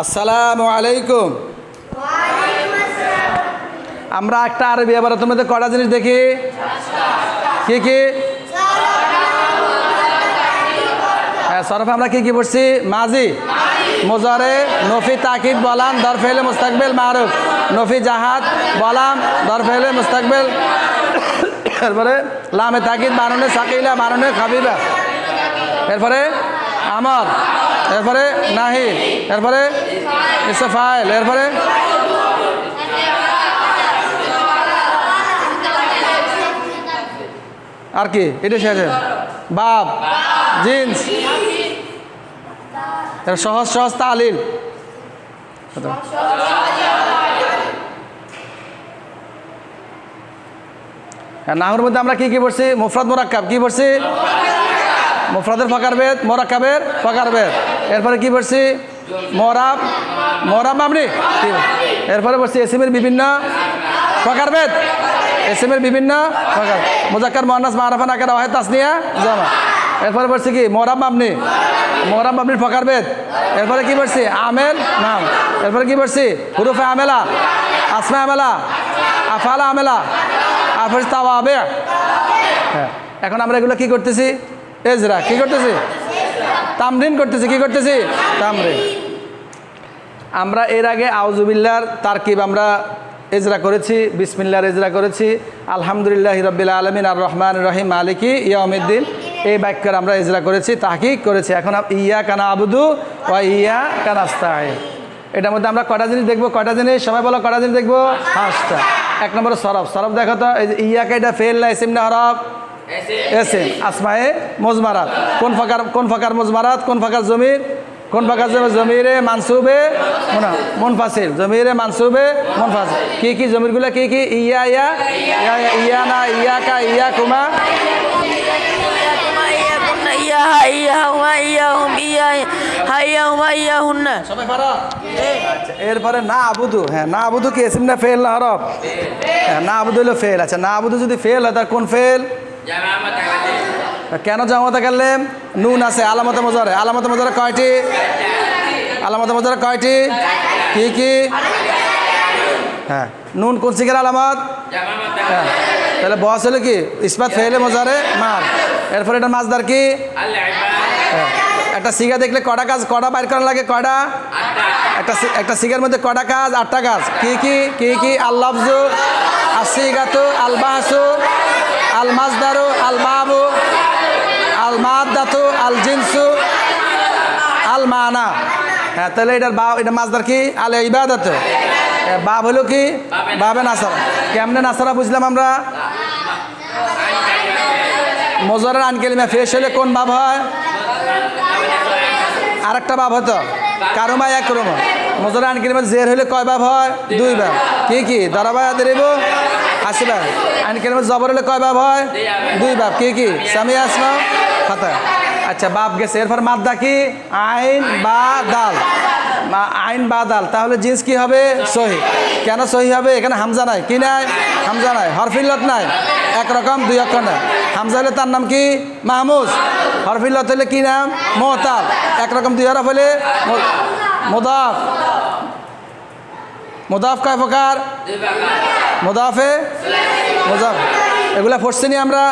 আসসালামু আলাইকুম। আমরা একটা আরবি এবার তোমাদের কটা জিনিস দেখি? কি কি? হ্যাঁ সরফ, আমরা কি কি পড়ছি? মাজি। মোজারে নফি তাকিদ বলাম দরফেলে মুস্তাকবেল মারুফ। নফি জাহাদ বলাম দরফেলে মুস্তাকবেল। এরপরে লামে তাকিদ বাননে সাকিলা বাননে খাবিবা। এরপরে আমর। এরপরে নাহি এরপরে ইসফাইল এরপরে আর কি? এটা শেষ বাপ, জিন্স। সহজ সহজ তালিল নাহুর মধ্যে আমরা কি কি পড়ছি? মুফরাদ মোরাক্কাব। কি পড়ছি? মুফরাদের ফাঁকার বেদ, মোরাক্কাবের ফাঁকার বেদ। এরপরে কি পড়ছি? মোরাব মোরাব আপনি এরপরে পড়ছি এসিমের বিভিন্ন ফাঁকার বেদ। এসিমের বিভিন্ন ফাঁকার মুজাক্কার মোহান্নাস মারাফান আকার ওয়াহেদ তাসনিয়া। জামা। এরপরে পড়ছি কি? মোরাব আপনি মোরাব আপনির ফাঁকার বেদ। এরপরে কি পড়ছি? আমেল, নাম। এরপরে কি পড়ছি? হুরুফে আমেলা। আসমা আমেলা। আফালা আমেলা। পড়ছি তাওয়াবে। হ্যাঁ। এখন আমরা এগুলো কি করতেছি? এজরা। কি করতেছি? তামরিন করতেছি, কি করতেছি? তামরিন। আমরা এর আগে আউজুবিল্লার তারকিব আমরা এজরা করেছি বিসমিল্লার এজরা করেছি। আলহামদুলিল্লাহ রবিল আলমিন আর রহমান রহিম, মালিকি ইয়ামুদ্দিন এই বাক্যের আমরা এজরা করেছি, তাহকিক করেছি। এখন ইয়া কানা আবুদু ও ইয়া কানাস্তায় এটার মধ্যে আমরা কটা জিনিস দেখব? কটা জিনিস? সবাই বলো কটা জিনিস দেখব? পাঁচটা। এক নম্বর সরফ। সরফ দেখো তো ইয়াকে এটা ফেল না এসিম না হরফ। এসেম আসমায়ে মজমারাত। কোন ফাঁকার কোন ফাঁকার মজমারাত, কোন ফাঁকার জমির? কোন ফাঁকার জমির জমিরে মানসুবে মুনফাসিল। জমিরে মানসুবে মুনফাসিল। কি কি জমিরগুলো, কি কি? ইয়া ইয়া। ইয়া না, ইয়া কা, ইয়া কুমা। এরপরে না আবুধু হ্যাঁ না আবুধু কি? এসিম না ফেল না হরফ? হ্যাঁ না আবুদু হলো ফেল। আচ্ছা না আবুদু যদি ফেল হয়, তার কোন ফেল? কেন জামাতে গেলেন নুন আছে? আলামতে মজারে। আলামতে মজারে কয়টি? আলামতে মজারে কয়টি? কি কি? হ্যাঁ। নুন কোন সিগের আলামত? হ্যাঁ। তাহলে বস হলো কি? ইস্পাত ফেলে মজারে? মার। এরপরে এটা মাছদার কি? হ্যাঁ। একটা সিগা দেখলে কটা কাজ কটা বাইর করা লাগে? কটা একটা একটা সিগার মধ্যে কটা কাজ? আটটা কাজ। কি কি? কি কি? আল্লাফজু আসিগাতু আল বাহসু আল মাজদারু আল বাবু আল মাদাতু আল জিনসু আল মানা হ্যাঁ তাহলে এটার বা এটা মাজদার কি? আল ইবাদত। বাব হলো কি? বাবে নাসারা। কেমনে নাসারা বুঝলাম আমরা? মজরের আনকেলিমা ফেস হলে কোন বাব হয়? আরেকটা বাব হতো। কারোমা এক রুম মজুর আনকিরিমা জের হলে কয় বাব হয়? দুই বাব কি কি? দরাবাই দেব আশি বাব আনকিরিমা জবর হলে কয় বাব হয়? দুই বাপ। কি কি? সামি আসমা খাতা আচ্ছা বাপ গেছে। এরপর মাদ্দা কি? আইন বা দাল। আইন বা দাল। তাহলে জিন্স কি হবে? সহি। কেন সহি হবে? এখানে হামজা নাই। কি নাই? হামজা নাই। হরফিল্লত নাই। একরকম দুই অক্ষর নাই। হামজা হলে তার নাম কি? মাহমুজ। হরফিল্লত হলে কি নাম? মোহতাল। একরকম দুই হরফ হলে মোদাফ। মোদাফ কয় প্রকার? মোদাফে? মোজাফ। এগুলা পড়ছিনি আমরা?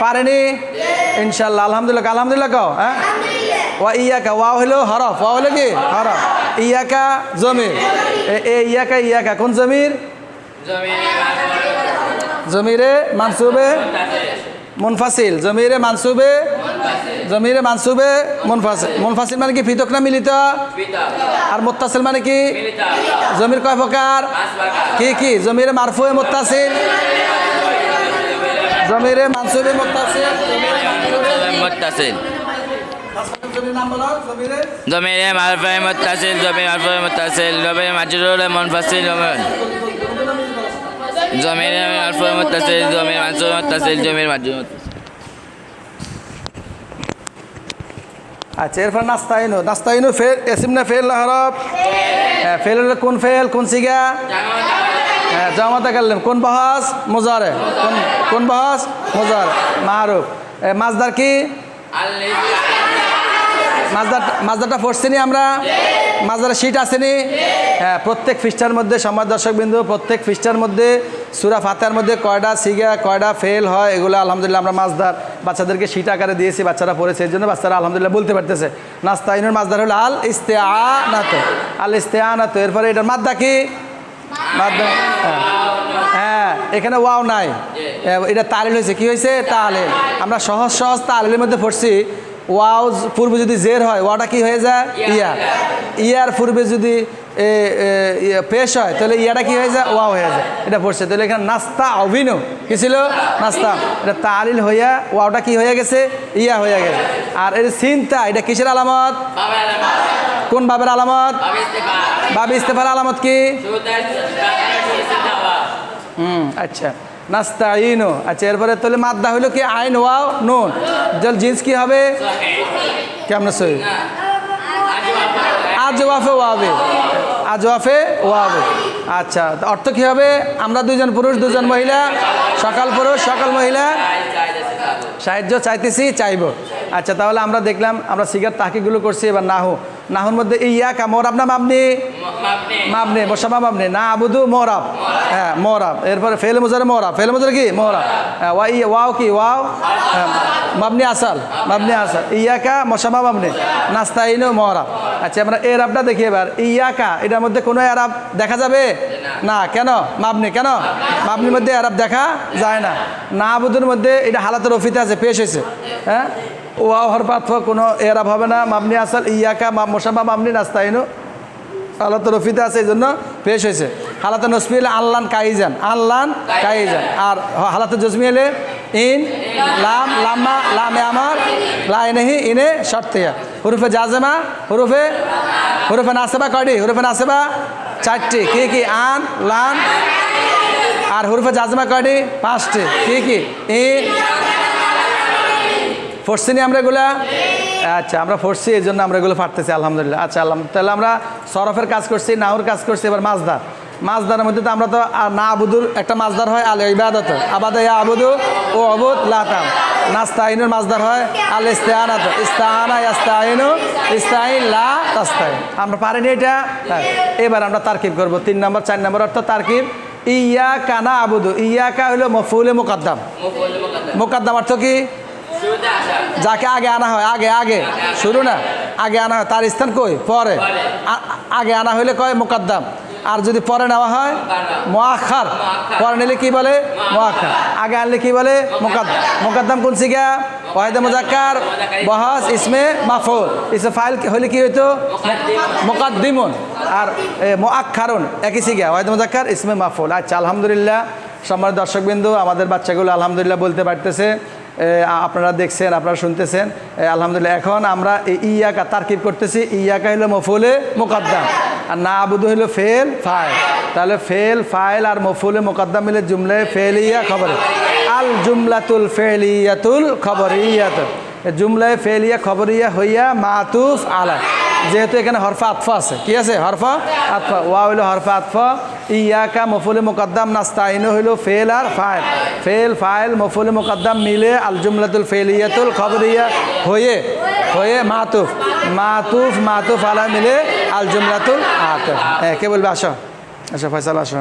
পারেনি? ইনশাল্লাহ আলহামদুলিল্লাহ আলহামদুলিল্লাহ কও হ্যাঁ? ওয়া ইয়াকা ওয়া হলো হরফ ওয়া হলো কি? হরফ। ইয়াকা জমির। এ- এ ইয়াকা ইয়াকা কোন জমির? জমিরে মানসুবে মুনফাসিল। জমিরে মানসুবে জমিরে মানসুবে মুনফাসিল। মুনফাসিল মানে কি ফিতক না মিলিত? আর মুত্তাসিল মানে কি? জমির কয় প্রকার। কি কি? জমিরে মারফুয়ে মুত্তাসিল। জমিরে মানসুরে মুত্তাসিল জমিরে মারফাই মুত্তাসিল জমি মারফাই মুত্তাসিল জমি মাজরুরে মুনফাসিল জমিরে মারফাই মুত্তাসিল জমি মানসুরে মুত্তাসিল জমির মাজরুর আচ্ছা এরপর নাস্তাইনু। নাস্তাইনু ফেল এসিম না ফেল না হরফ? হ্যাঁ, ফেল কোন ফেল কোন সিগা? হ্যাঁ জামাতা কাল্লেম কোন বহাস? মোজারে। কোন কোন বহাস? মোজারে। মারুফ মাজদার কি? মাজদার, মাজদারটা পড়ছি নি আমরা? মাজারে সিট আসেনি হ্যাঁ প্রত্যেক ফিস্টার মধ্যে সমাজ দর্শক বিন্দু প্রত্যেক ফিস্টার মধ্যে, সুরা ফাতার মধ্যে কয়টা সিগা কয়টা ফেল হয়, এগুলো আলহামদুলিল্লাহ আমরা মাছদার বাচ্চাদেরকে সিট আকারে দিয়েছি, বাচ্চারা পড়েছে, এই জন্য বাচ্চারা আলহামদুলিল্লাহ বলতে পারতেছে। নাস্তাইনুর মাছদার হলো আল ইস্তে আনাতো আল ইস্তে আনাতো এরপরে এটার মাদ্দা কি? হ্যাঁ হ্যাঁ এখানে ওয়াও নাই। এটা তালিল হয়েছে। কি হয়েছে? তালিল। আমরা সহজ সহজ তালিলের মধ্যে পড়ছি। ওয়াও পূর্বে যদি জের হয় ওয়াটা কি হয়ে যায়? ইয়া ইয়ার। পূর্বে যদি ইয়া পেশ হয় তাহলে ইয়াটা কি হয়ে যায়? ওয়াও হয়ে যায়। এটা পড়ছে। তাহলে এখানে নাস্তা অভিনু কি ছিল? নাস্তা। এটা তালিল হইয়া ওয়াওটা কি হয়ে গেছে? ইয়া হয়ে গেছে। আর এটা চিন্তা এটা কিসের আলামত। কোন বাবের আলামত? বাবি ইস্তেফার আলামত কি? হুম আচ্ছা। নাস্তা ইনো আচ্ছা এরপরে তাহলে মাদ্দা হইল কি? আইন, ওয়াও, নুন। জল, জিন্স কি হবে? কেমন সই আজ ওয়াফে ওয়াবে। আজ ওয়াফে ওয়াবে। আচ্ছা অর্থ কি হবে? আমরা দুজন পুরুষ দুজন মহিলা, সকাল পুরুষ, সকাল মহিলা। সাহায্য চাইতেছি চাইব। আচ্ছা তাহলে আমরা দেখলাম আমরা সিগার তাকিগুলো করছি এবার নাহু। নাহুর মধ্যে ইয়া কা মোরাব না মাবনি? মাবনি বসামা মাবনি। না আবুদু মোরাব। হ্যাঁ মোরাব। এরপরে ফেল মুজারে মোরাব। ফেল মুজারে কি? মোরাব। হ্যাঁ ওয়াই ওয়াও কি? ওয়াও? হ্যাঁ, মাবনি আসাল মাবনি আসাল। ইয়াকা মশামা মাবনি। নাস্তাইনু মোরাব। আচ্ছা আমরা এর আবটা দেখি এবার। ইয়াকা এটার মধ্যে কোনো এরাব দেখা যাবে? না, কেন? মাবনি, কেন? মাবনির মধ্যে এরাব দেখা যায় না। না আবুদুর মধ্যে এটা হালাতের অফিতে আছে, পেশ হয়েছে। হ্যাঁ? ওয়াও হরফাত কোনো এরাব হবে না। মাবনি আসল, ইয়াকা মশামা মাবনি নাস্তাইনু। হালাত রফিতে আছে এই জন্য পেশ হয়েছে। হালাতে নসমি হলে আল্লান কাইজান আল্লান কাইজান। আর হালাতে জজমি হলে ইন, লাম, লাম্মা, লামে আমার, লাইনহি, ইনে শর্তিয়া। হুরুফে জাজেমা, হুরুফে হুরুফে নাসেবা কয়টি? হুরুফে নাসেবা চারটি। কে কি? আন, লান। আর হরফে জাজমা কয়টি? পাঁচটি। কে কি? এ। পড়ছি নি আমরা এগুলা আচ্ছা আমরা পড়ছি এই জন্য আমরা এগুলো ফাটতেছি, আলহামদুলিল্লাহ। আচ্ছা আল্লাহ তাহলে আমরা সরফের কাজ করছি, নাহুর কাজ করছি, এবার মাছদার মাছদারের মধ্যে তো আমরা তো না আবুদুর একটা মাছদার হয় আল ইবাদত আবাদ ইয়া আবুদু ও অবুদ লাতাম নাস্তাইনুর মাছদার হয় আল ইস্তাহানাত ইস্তাহানা ইস্তাইনু ইস্তাইন লা তাস্তাইন। আমরা পারিনি এটা? হ্যাঁ। এবার আমরা তারকিব করব। তিন নম্বর চার নম্বর অর্থ তারকিব। ইয়া কানা আবুদু ইয়া কা হলো মফুলে মোকাদ্দাম। মোকাদ্দাম। অর্থ কি? যাকে আগে আনা হয় আগে আগে। শুরু না? আগে আনা হয়। তার স্থান কই? পরে। আগে আনা হইলে কয়? মোকাদ্দাম। আর যদি পরে নেওয়া হয় মোয়াখার পরে নিলে কি বলে? মোয়াখার আগে আনলে কি বলে? মোকাদ্দাম মোকাদ্দাম কোন সিগা? ওয়াহিদে মুজাক্কার, বহাস, ইসমে মাফুল ইসমে ফাইল হলে কি হইতো? মোকাদ্দিমুন। আর মোয়াক্ষারুন একই সিগা। ওয়াহিদে মুজাক্কার, ইসমে মাফুল আচ্ছা আলহামদুলিল্লাহ। সম্মানিত দর্শকবিন্দু, আমাদের বাচ্চাগুলো আলহামদুলিল্লাহ বলতে পারতেছে। আপনারা দেখছেন, আপনারা শুনতেছেন। আলহামদুলিল্লাহ, এখন আমরা ইয়াকা তারকিব করতেছি। ইয়াকা হলো মফুলে মোকাদ্দাম। আর না আবুদু হলো ফেল, ফাইল। তাহলে ফেল, ফাইল আর মফুলে মোকাদ্দাম মিলে জুমলে ফেল ইয়া খবর। আল জুমলাতুল ফেল ইয়াতুল খবর ইয়াতুল জুমলায় ফেলিয়া খবরিয়া হইয়া মাতুফ আলা। যেহেতু এখানে হরফা আতফা আছে। কি আছে? হরফা আতফা। ওয়া হইল হরফা আতফা। ইয়াকা মফুলে মুকদ্দাম নাস্তাইনু হইল ফেল আর ফাইল। ফেল, ফাইল, মফুলে মুকদ্দাম মিলে আল জুমলাতুল ফেল ইয়াতুল খবর ইয়া হয়ে হয়ে মাতুফ। মাতুফ মাতুফ আলা মিলে আল জুমলাতুল আতফ হ্যাঁ কে বলবে? আসো। আসো ফয়সাল আসো।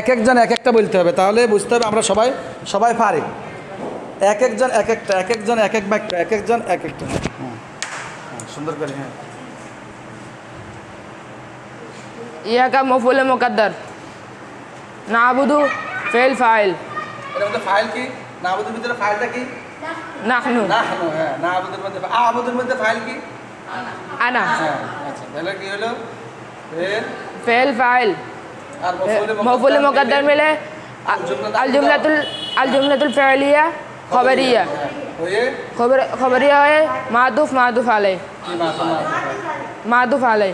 এক একজন এক একটা বলতে হবে তাহলে বুঝতে হবে আমরা সবাই সবাই পারি। এক একজন এক একটা এক একজন এক এক বাক্য এক একজন এক একটা। হ্যাঁ হ্যাঁ, সুন্দর করে হ্যাঁ। ইয়াকা মফুল মুকদ্দর। নাবুদু fail file. এর মধ্যে ফাইল কি? না আবুদের ভিতরে ফাইলটা কি? নাহনু। না হানো হ্যাঁ না মধ্যে আবুদের মধ্যে ফাইল কি? আনা হ্যাঁ আচ্ছা তাহলে কি হলো ফেল ফেল ফাইল আর মফুলে মফুল মুকদ্দর মিলে আল জুমলাতুল আল জুমলাতুল ফাইলিয়া খবরিয়া হ্যাঁ, হয়ে খবর খবরিয়া হয় মাদুফ মাদুফ আলাই কি মাথা মাথা মাদুফ আলাই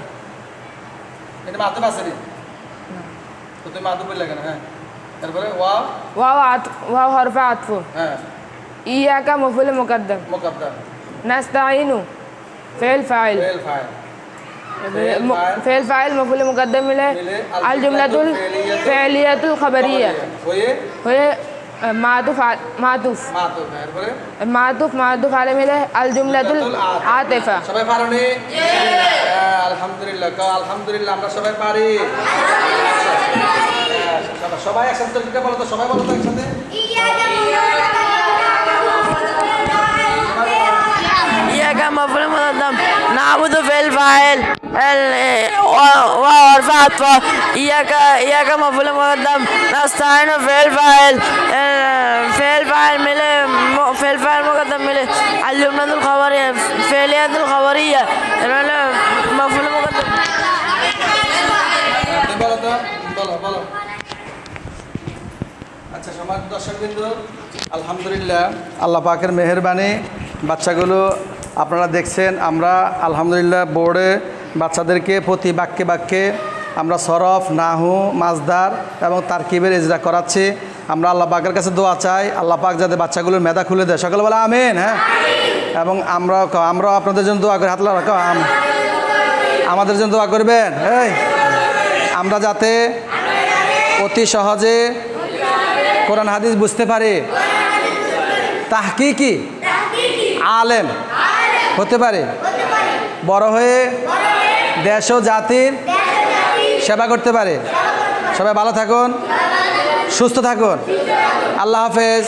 এটা মাথা পাশে নেই তো তুমি মাথা বললে কেন হ্যাঁ তারপরে ওয়া ওয়াও আত ওয়াও হরফা আতফু হ্যাঁ ইয়াকা মফুল মুকদ্দম মুকদ্দাম নাস্তাইনু ফেল ফাইল ফেল ফাইল فعل. فعل فاعل مفعول مقدم له মিলে الجملة الفعلية الخبرية হয়ে هي معطوف ع- معطوف মাথা তারপরে معطوف معطوف على مله الجملة العاطفة সবাই পারো নি কও, আলহামদুলিল্লাহ আমরা সবাই পারি হ্যাঁ, সবাই- সবাই একসাথে তরকিবটা বলো তো সবাই বলো তো একসাথে مفعول مقدم نعبد في الفاعل ال- و- وحرف عطف إياك إياك مفعول مقدم نستعين في الفاعل ال- في الفاعل ملي م- في الفاعل مقدم ملي الجملة الخبرية فعليات الخبرية ال- مفعول مقدم হ্যাঁ, তুমি বলো তো বলো বলো আচ্ছা সমাজ দর্শক বিন্দু আলহামদুলিল্লাহ আল্লাহ পাকের মেহেরবানি বাচ্চাগুলো আপনারা দেখছেন, আমরা আলহামদুলিল্লাহ বোর্ডে বাচ্চাদেরকে প্রতি বাক্যে বাক্যে আমরা সরফ, নাহু, মাজদার এবং তারকিবের ইজরা করাচ্ছি। আমরা আল্লাহ পাকের কাছে দোয়া চাই, আল্লাহ পাক যাতে বাচ্চাগুলোর মেধা খুলে দেয়। সকালে বলে আমেন হ্যাঁ? এবং আমরাও আমরাও আপনাদের জন্য দোয়া করি। হাতলা রাখো আম- আমাদের জন্য দোয়া করবেন, এই। আমরা যাতে অতি সহজে কোরআন, হাদিস বুঝতে পারি। তাহকিকি আলেম। হতে পারে। বড় হয়ে দেশ ও জাতির সেবা করতে পারে। সবাই ভালো থাকুন, সুস্থ থাকুন। আল্লাহ হাফেজ।